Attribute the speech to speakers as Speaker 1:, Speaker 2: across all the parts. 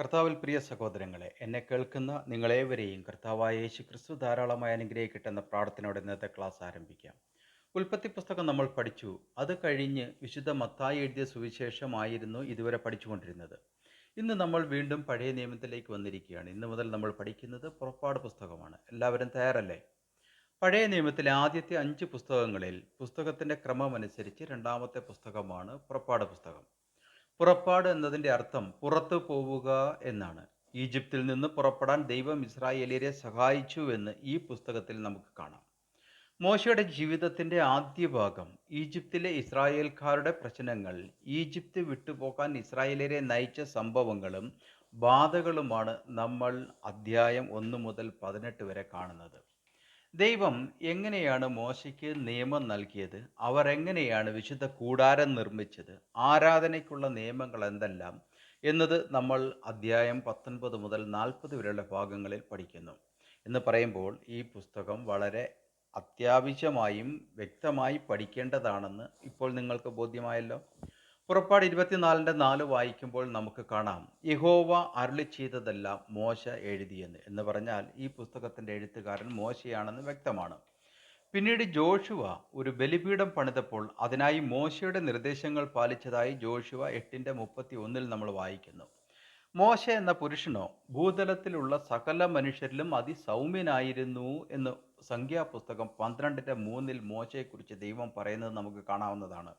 Speaker 1: കർത്താവിൽ പ്രിയ സഹോദരങ്ങളെ എന്നെ കേൾക്കുന്ന നിങ്ങളേവരെയും കർത്താവായ യേശു ക്രിസ്തു ധാരാളമായി അനുഗ്രഹിക്കട്ടെന്ന പ്രാർത്ഥനയോടെ ഇന്നത്തെ ക്ലാസ് ആരംഭിക്കാം. ഉൽപ്പത്തി പുസ്തകം നമ്മൾ പഠിച്ചു. അത് കഴിഞ്ഞ് വിശുദ്ധ മത്തായി എഴുതിയ സുവിശേഷമായിരുന്നു ഇതുവരെ പഠിച്ചുകൊണ്ടിരുന്നത്. ഇന്ന് നമ്മൾ വീണ്ടും പഴയ നിയമത്തിലേക്ക് വന്നിരിക്കുകയാണ്. ഇന്ന് മുതൽ നമ്മൾ പഠിക്കുന്നത് പുറപ്പാട് പുസ്തകമാണ്. എല്ലാവരും തയ്യാറല്ലേ? പഴയ നിയമത്തിലെ ആദ്യത്തെ അഞ്ച് പുസ്തകങ്ങളിൽ പുസ്തകത്തിന്റെ ക്രമമനുസരിച്ച് രണ്ടാമത്തെ പുസ്തകമാണ് പുറപ്പാട് പുസ്തകം. പുറപ്പാട് എന്നതിന്റെ അർത്ഥം പുറത്തു പോവുക എന്നാണ്. ഈജിപ്തിൽ നിന്ന് പുറപ്പെടാൻ ദൈവം ഇസ്രായേലിയരെ സഹായിച്ചു എന്ന് ഈ പുസ്തകത്തിൽ നമുക്ക് കാണാം. മോശയുടെ ജീവിതത്തിന്റെ ആദ്യ ഭാഗം ഈജിപ്തിലെ ഇസ്രായേൽക്കാരുടെ പ്രശ്നങ്ങൾ ഈജിപ്ത് വിട്ടുപോകാൻ ഇസ്രായേലിയരെ നയിച്ച സംഭവങ്ങളും ബാധകളുമാണ് നമ്മൾ അധ്യായം ഒന്ന് മുതൽ പതിനെട്ട് വരെ കാണുന്നത്. ദൈവം എങ്ങനെയാണ് മോശയ്ക്ക് നിയമം നൽകിയത്? അവർ എങ്ങനെയാണ് വിശുദ്ധ കൂടാരം നിർമ്മിച്ചത്? ആരാധനയ്ക്കുള്ള നിയമങ്ങൾ എന്തെല്ലാം? എന്നത് നമ്മൾ അധ്യായം പത്തൊൻപത് മുതൽ നാൽപ്പത് വരെയുള്ള ഭാഗങ്ങളിൽ പഠിക്കുന്നു. എന്ന് പറയുമ്പോൾ ഈ പുസ്തകം വളരെ അത്യാവശ്യമായും വ്യക്തമായി പഠിക്കേണ്ടതാണെന്ന് ഇപ്പോൾ നിങ്ങൾക്ക് ബോധ്യമായല്ലോ? പുറപ്പാട് ഇരുപത്തിനാലിന്റെ നാല് വായിക്കുമ്പോൾ നമുക്ക് കാണാം. യഹോവ അരുളി ചെയ്തതെല്ലാം മോശ എഴുതിയെന്ന്. എന്ന് പറഞ്ഞാൽ ഈ പുസ്തകത്തിന്റെ എഴുത്തുകാരൻ മോശയാണെന്ന് വ്യക്തമാണ്. പിന്നീട് ജോഷുവ ഒരു ബലിപീഠം പണിതപ്പോൾ അതിനായി മോശയുടെ നിർദ്ദേശങ്ങൾ പാലിച്ചതായി ജോഷുവ എട്ടിന്റെ മുപ്പത്തി ഒന്നിൽ നമ്മൾ വായിക്കുന്നു. മോശ എന്ന പുരുഷനോ ഭൂതലത്തിലുള്ള സകല മനുഷ്യരിലും അതിസൗമ്യനായിരുന്നു എന്ന് സംഖ്യാപുസ്തകം പന്ത്രണ്ടിന്റെ മൂന്നിൽ മോശയെക്കുറിച്ച് ദൈവം പറയുന്നത് നമുക്ക് കാണാവുന്നതാണ്.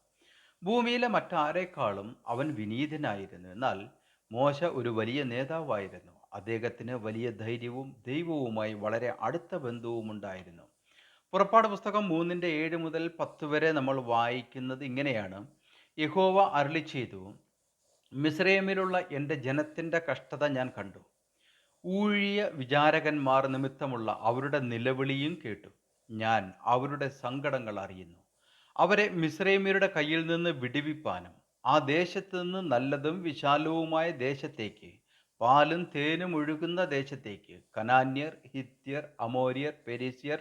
Speaker 1: ഭൂമിയിലെ മറ്റാരേക്കാളും അവൻ വിനീതനായിരുന്നു. എന്നാൽ മോശ ഒരു വലിയ നേതാവായിരുന്നു. അദ്ദേഹത്തിന് വലിയ ധൈര്യവും ദൈവവുമായി വളരെ അടുത്ത ബന്ധവും ഉണ്ടായിരുന്നു. പുറപ്പാട് പുസ്തകം മൂന്നിന്റെ ഏഴ് മുതൽ പത്ത് വരെ നമ്മൾ വായിക്കുന്നത് ഇങ്ങനെയാണ്. യഹോവ അരുളി ചെയ്തു മിസ്രൈമിലുള്ള എന്റെ ജനത്തിന്റെ കഷ്ടത ഞാൻ കണ്ടു. ഊഴിയ വിചാരകന്മാർ നിമിത്തമുള്ള അവരുടെ നിലവിളിയും കേട്ടു. ഞാൻ അവരുടെ സങ്കടങ്ങൾ അറിയുന്നു. അവരെ മിസ്രൈമ്യരുടെ കയ്യിൽ നിന്ന് വിടിവിപ്പാനും ആ ദേശത്ത് നിന്ന് നല്ലതും വിശാലവുമായ ദേശത്തേക്ക് പാലും തേനും ഒഴുകുന്ന ദേശത്തേക്ക് കനാന്യർ ഹിത്യർ അമോര്യർ പെരീസ്യർ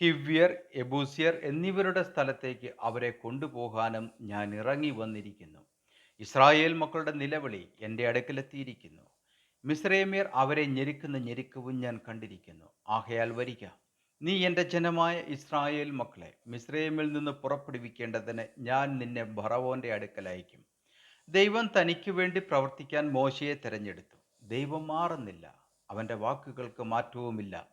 Speaker 1: ഹിവ്യർ എബൂസിയർ എന്നിവരുടെ സ്ഥലത്തേക്ക് അവരെ കൊണ്ടുപോകാനും ഞാൻ ഇറങ്ങി വന്നിരിക്കുന്നു. ഇസ്രായേൽ മക്കളുടെ നിലവിളി എന്റെ അടുക്കലെത്തിയിരിക്കുന്നു. മിസ്രൈമ്യർ അവരെ ഞെരുക്കുന്ന ഞെരുക്കവും ഞാൻ കണ്ടിരിക്കുന്നു. ആകയാൽ വരിക. നീ എന്റെ ജനമായ ഇസ്രായേൽ മക്കളെ മിസ്രൈമിൽ നിന്ന് പുറപ്പെടുവിക്കേണ്ടതിന് ഞാൻ നിന്നെ ഭറവോന്റെ അടുക്കൽ അയക്കും ദൈവം തനിക്ക് വേണ്ടി പ്രവർത്തിക്കാൻ മോശയെ തിരഞ്ഞെടുത്തു. ദൈവം മാറുന്നില്ല. അവന്റെ വാക്കുകൾക്ക് മാറ്റവുമില്ല.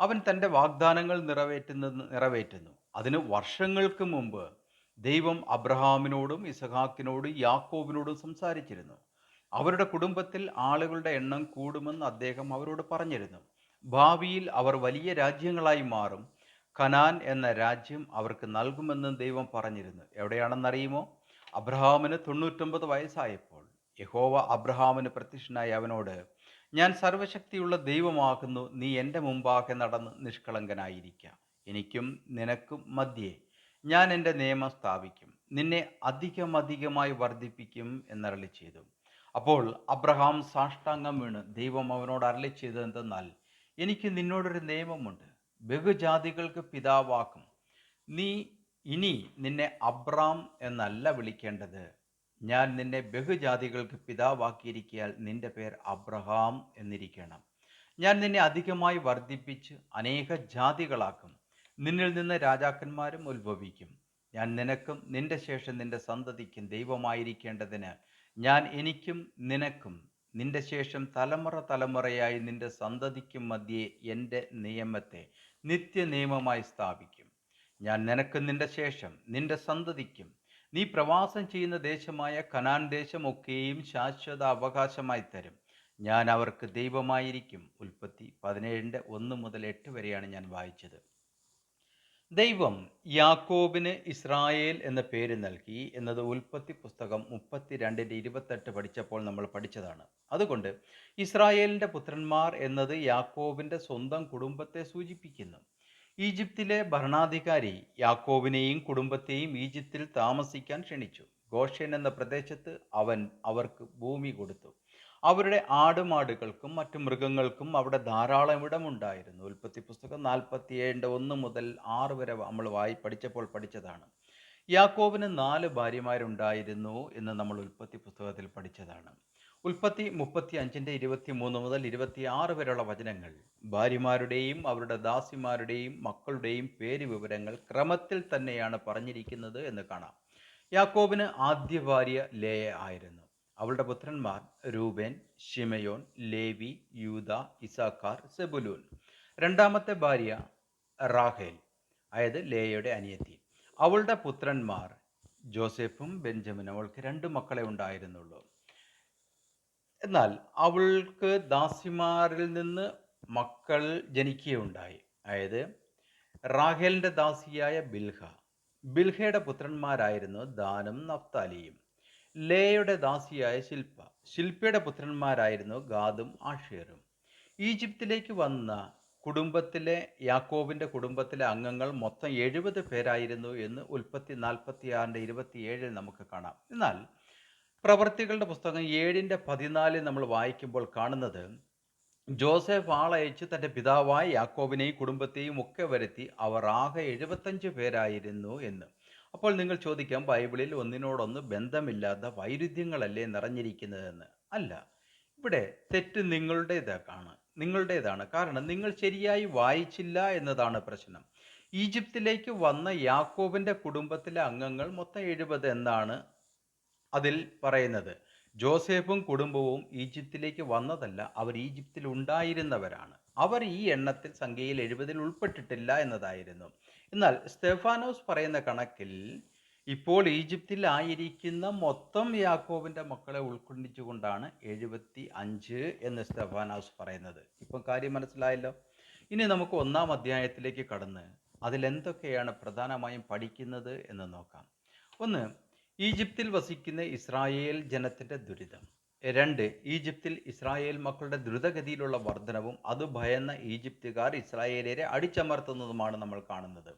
Speaker 1: അവൻ തന്റെ വാഗ്ദാനങ്ങൾ നിറവേറ്റുന്ന നിറവേറ്റുന്നു. അതിന് വർഷങ്ങൾക്ക് മുമ്പ് ദൈവം അബ്രഹാമിനോടും ഇസഹാക്കിനോടും യാക്കോബിനോടും സംസാരിച്ചിരുന്നു. അവരുടെ കുടുംബത്തിൽ ആളുകളുടെ എണ്ണം കൂടുമെന്ന് അദ്ദേഹം അവരോട് പറഞ്ഞിരുന്നു. ഭാവിയിൽ അവർ വലിയ രാജ്യങ്ങളായി മാറും. കനാൻ എന്ന രാജ്യം അവർക്ക് നൽകുമെന്ന് ദൈവം പറഞ്ഞിരുന്നു. എവിടെയാണെന്നറിയുമോ? അബ്രഹാമിന് തൊണ്ണൂറ്റൊമ്പത് വയസ്സായപ്പോൾ. യഹോവ അബ്രഹാമിന് പ്രത്യക്ഷനായി അവനോട് ഞാൻ സർവശക്തിയുള്ള ദൈവമാകുന്നു. നീ എന്റെ മുമ്പാകെ നടന്ന് നിഷ്കളങ്കനായിരിക്കുക എനിക്കും നിനക്കും മധ്യേ ഞാൻ എന്റെ നിയമം സ്ഥാപിക്കും. നിന്നെ അധികമധികമായി വർദ്ധിപ്പിക്കും എന്നരളി ചെയ്തു. അപ്പോൾ അബ്രഹാം സാഷ്ടാംഗം വീണ് ദൈവം അവനോട് അരളി ചെയ്തത് എന്തെന്നാൽ എനിക്ക് നിന്നോടൊരു നിയമമുണ്ട്. ബഹുജാതികൾക്ക് പിതാവാക്കും. നീ ഇനി നിന്നെ അബ്രാം എന്നല്ല വിളിക്കേണ്ടത്. ഞാൻ നിന്നെ ബഹുജാതികൾക്ക് പിതാവാക്കിയിരിക്കിയാൽ നിന്റെ പേർ അബ്രഹാം എന്നിരിക്കണം. ഞാൻ നിന്നെ അധികമായി വർദ്ധിപ്പിച്ച് അനേക ജാതികളാക്കും. നിന്നിൽ നിന്ന് രാജാക്കന്മാരും ഉത്ഭവിക്കും. ഞാൻ നിനക്കും നിന്റെ ശേഷം നിന്റെ സന്തതിക്കും ദൈവമായിരിക്കേണ്ടതിന് ഞാൻ എനിക്കും നിനക്കും നിന്റെ ശേഷം തലമുറ തലമുറയായി നിന്റെ സന്തതിക്കും മധ്യേ എന്റെ നിയമത്തെ നിത്യനിയമമായി സ്ഥാപിക്കും. ഞാൻ നിനക്ക് നിന്റെ ശേഷം നിന്റെ സന്തതിക്കും നീ പ്രവാസം ചെയ്യുന്ന ദേശമായ കനാൻ ദേശമൊക്കെയും ശാശ്വത അവകാശമായി തരും. ഞാൻ അവർക്ക് ദൈവമായിരിക്കും. ഉൽപ്പത്തി പതിനേഴിന്റെ ഒന്ന് മുതൽ എട്ട് വരെയാണ് ഞാൻ വായിച്ചത്. ദൈവം യാക്കോബിന് ഇസ്രായേൽ എന്ന പേര് നൽകി എന്നത് ഉൽപ്പത്തി പുസ്തകം മുപ്പത്തിരണ്ടിന്റെ ഇരുപത്തെട്ട് പഠിച്ചപ്പോൾ നമ്മൾ പഠിച്ചതാണ്. അതുകൊണ്ട് ഇസ്രായേലിന്റെ പുത്രന്മാർ എന്നത് യാക്കോബിന്റെ സ്വന്തം കുടുംബത്തെ സൂചിപ്പിക്കുന്നു. ഈജിപ്തിലെ ഭരണാധികാരി യാക്കോബിനെയും കുടുംബത്തെയും ഈജിപ്തിൽ താമസിക്കാൻ ക്ഷണിച്ചു. ഗോഷൻ എന്ന പ്രദേശത്ത് അവൻ അവർക്ക് ഭൂമി കൊടുത്തു. അവരുടെ ആടുമാടുകൾക്കും മറ്റു മൃഗങ്ങൾക്കും അവിടെ ധാരാളം ഇടമുണ്ടായിരുന്നു ഉൽപ്പത്തി പുസ്തകം നാൽപ്പത്തി ഏഴിന്റെ ഒന്ന് മുതൽ ആറ് വരെ നമ്മൾ വായി പഠിച്ചപ്പോൾ പഠിച്ചതാണ്. യാക്കോബിന് നാല് ഭാര്യമാരുണ്ടായിരുന്നു എന്ന് നമ്മൾ ഉൽപ്പത്തി പുസ്തകത്തിൽ പഠിച്ചതാണ്. ഉൽപ്പത്തി മുപ്പത്തി അഞ്ചിന്റെ ഇരുപത്തി മൂന്ന് മുതൽ ഇരുപത്തി ആറ് വരെയുള്ള വചനങ്ങൾ. ഭാര്യമാരുടെയും അവരുടെ ദാസിമാരുടെയും മക്കളുടെയും പേര് വിവരങ്ങൾ ക്രമത്തിൽ തന്നെയാണ് പറഞ്ഞിരിക്കുന്നത് എന്ന് കാണാം. യാക്കോബിന് ആദ്യ ഭാര്യ ലേയ ആയിരുന്നു. അവളുടെ പുത്രന്മാർ രൂപൻ ഷിമയോൻ ലേവി യൂത ഇസാക്കാർ സെബുലൂൻ. രണ്ടാമത്തെ ഭാര്യ റാഹേൽ അതായത് ലേയയുടെ അനിയത്തി. അവളുടെ പുത്രന്മാർ ജോസഫും ബെഞ്ചമിനും അവൾക്ക് രണ്ട് മക്കളെ ഉണ്ടായിരുന്നുള്ളൂ. എന്നാൽ അവൾക്ക് ദാസിമാരിൽ നിന്ന് മക്കൾ ജനിക്കുകയുണ്ടായി. അതായത് റാഹേലിന്റെ ദാസിയായ ബിൽഹ. ബിൽഹയുടെ പുത്രന്മാരായിരുന്നു ദാനും നഫ്താലിയും. ലേയുടെ ദാസിയായ ശില്പ ശില്പയുടെ പുത്രന്മാരായിരുന്നു ഗാദും ആഷേറും. ഈജിപ്തിലേക്ക് വന്ന കുടുംബത്തിലെ യാക്കോബിന്റെ കുടുംബത്തിലെ അംഗങ്ങൾ മൊത്തം എഴുപത് പേരായിരുന്നു എന്ന് ഉൽപ്പത്തി നാൽപ്പത്തി ആറിന്റെ ഇരുപത്തിയേഴിൽ നമുക്ക് കാണാം. എന്നാൽ പ്രവർത്തികളുടെ പുസ്തകം ഏഴിന്റെ പതിനാലിൽ നമ്മൾ വായിക്കുമ്പോൾ കാണുന്നത് ജോസഫ് ആളയച്ച് തന്റെ പിതാവായ യാക്കോബിനെയും കുടുംബത്തെയും ഒക്കെ വരുത്തി അവർ ആകെ എഴുപത്തഞ്ച് പേരായിരുന്നു എന്ന്. അപ്പോൾ നിങ്ങൾ ചോദിക്കാം ബൈബിളിൽ ഒന്നിനോടൊന്ന് ബന്ധമില്ലാത്ത വൈരുദ്ധ്യങ്ങളല്ലേ നിറഞ്ഞിരിക്കുന്നതെന്ന്. അല്ല ഇവിടെ തെറ്റ് നിങ്ങളുടേതാണ് നിങ്ങളുടേതാണ്. കാരണം നിങ്ങൾ ശരിയായി വായിച്ചില്ല എന്നതാണ് പ്രശ്നം. ഈജിപ്തിലേക്ക് വന്ന യാക്കോബിന്റെ കുടുംബത്തിലെ അംഗങ്ങൾ മൊത്തം എഴുപത് എന്നാണ് അതിൽ പറയുന്നത്. ജോസേഫും കുടുംബവും ഈജിപ്തിലേക്ക് വന്നതല്ല അവർ ഈജിപ്തിൽ ഉണ്ടായിരുന്നവരാണ്. അവർ ഈ എണ്ണത്തിൽ സംഖ്യയിൽ എഴുപതിൽ ഉൾപ്പെട്ടിട്ടില്ല എന്നതായിരുന്നു. എന്നാൽ സ്റ്റെഫാനോസ് പറയുന്ന കണക്കിൽ ഇപ്പോൾ ഈജിപ്തിൽ ആയിരിക്കുന്ന മൊത്തം യാക്കോബിന്റെ മക്കളെ ഉൾക്കൊണ്ടിച്ചുകൊണ്ടാണ് എഴുപത്തി അഞ്ച് എന്ന് സ്റ്റെഫാനോസ് പറയുന്നത്. ഇപ്പം കാര്യം മനസ്സിലായല്ലോ? ഇനി നമുക്ക് ഒന്നാം അധ്യായത്തിലേക്ക് കടന്ന് അതിലെന്തൊക്കെയാണ് പ്രധാനമായും പഠിക്കുന്നത് എന്ന് നോക്കാം. ഒന്ന് ഈജിപ്തിൽ വസിക്കുന്ന ഇസ്രായേൽ ജനത്തിന്റെ ദുരിതം. രണ്ട് ഈജിപ്തിൽ ഇസ്രായേൽ മക്കളുടെ ദ്രുതഗതിയിലുള്ള വർധനവും അത് ഭയന്ന ഈജിപ്തുകാർ ഇസ്രായേലിയരെ അടിച്ചമർത്തുന്നതുമാണ് നമ്മൾ കാണുന്നത്.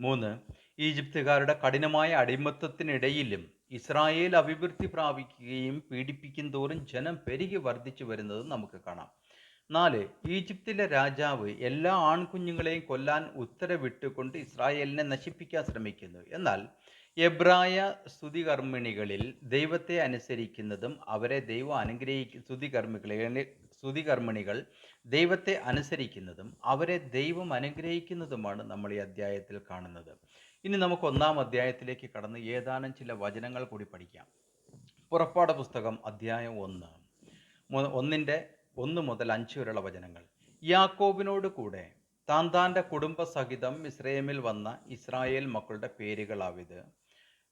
Speaker 1: മൂന്ന് ഈജിപ്തുകാരുടെ കഠിനമായ അടിമത്തത്തിനിടയിലും ഇസ്രായേൽ അഭിവൃദ്ധി പ്രാപിക്കുകയും പീഡിപ്പിക്കും തോറും ജനം പെരുകി വർദ്ധിച്ചു വരുന്നതും നമുക്ക് കാണാം. നാല് ഈജിപ്തിലെ രാജാവ് എല്ലാ ആൺകുഞ്ഞുങ്ങളെയും കൊല്ലാൻ ഉത്തരവിട്ടുകൊണ്ട് ഇസ്രായേലിനെ നശിപ്പിക്കാൻ ശ്രമിക്കുന്നു. എന്നാൽ എബ്രായ സ്തുതികർമ്മിണികളിൽ ദൈവത്തെ അനുസരിക്കുന്നതും അവരെ ദൈവം അനുഗ്രഹിക്ക സ്തുതികർമ്മികളെ സ്തുതികർമ്മിണികൾ ദൈവത്തെ അനുസരിക്കുന്നതും അവരെ ദൈവം അനുഗ്രഹിക്കുന്നതുമാണ് നമ്മൾ ഈ അധ്യായത്തിൽ കാണുന്നത്. ഇനി നമുക്ക് ഒന്നാം അധ്യായത്തിലേക്ക് കടന്ന് ഏതാനും ചില വചനങ്ങൾ കൂടി പഠിക്കാം. പുറപ്പാട് പുസ്തകം അധ്യായം ഒന്ന്. ഒന്നിന്റെ ഒന്ന് മുതൽ അഞ്ച് വരെയുള്ള വചനങ്ങൾ. യാക്കോബിനോട് കൂടെ താൻ താന്റെ കുടുംബസഹിതം ഇസ്രയേമിൽ വന്ന ഇസ്രായേൽ മക്കളുടെ പേരുകളാവിത്.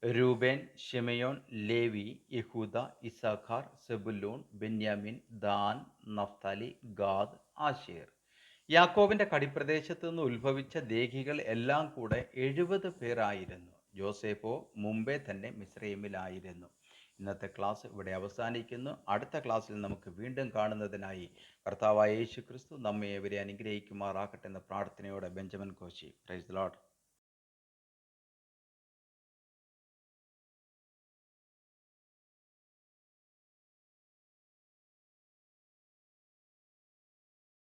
Speaker 1: Reuben Simeon Levi Yehuda Issachar Zebulun Benjamin Dan Naphtali Gad Asher. യാക്കോബിന്റെ കടിപ്രദേശത്ത് നിന്ന് ഉത്ഭവിച്ച ദേഹികൾ എല്ലാം കൂടെ എഴുപത് പേരായിരുന്നു ജോസേഫോ മുമ്പേ തന്നെ മിസ്രൈമിലായിരുന്നു ഇന്നത്തെ ക്ലാസ് ഇവിടെ അവസാനിക്കുന്നു. അടുത്ത ക്ലാസ്സിൽ നമുക്ക് വീണ്ടും കാണുന്നതിനായി കർത്താവായ യേശു ക്രിസ്തു നമ്മെ ഇവരെ അനുഗ്രഹിക്കുമാറാകട്ടെ എന്ന പ്രാർത്ഥനയോടെ ബെഞ്ചമിൻ കോശി. Price load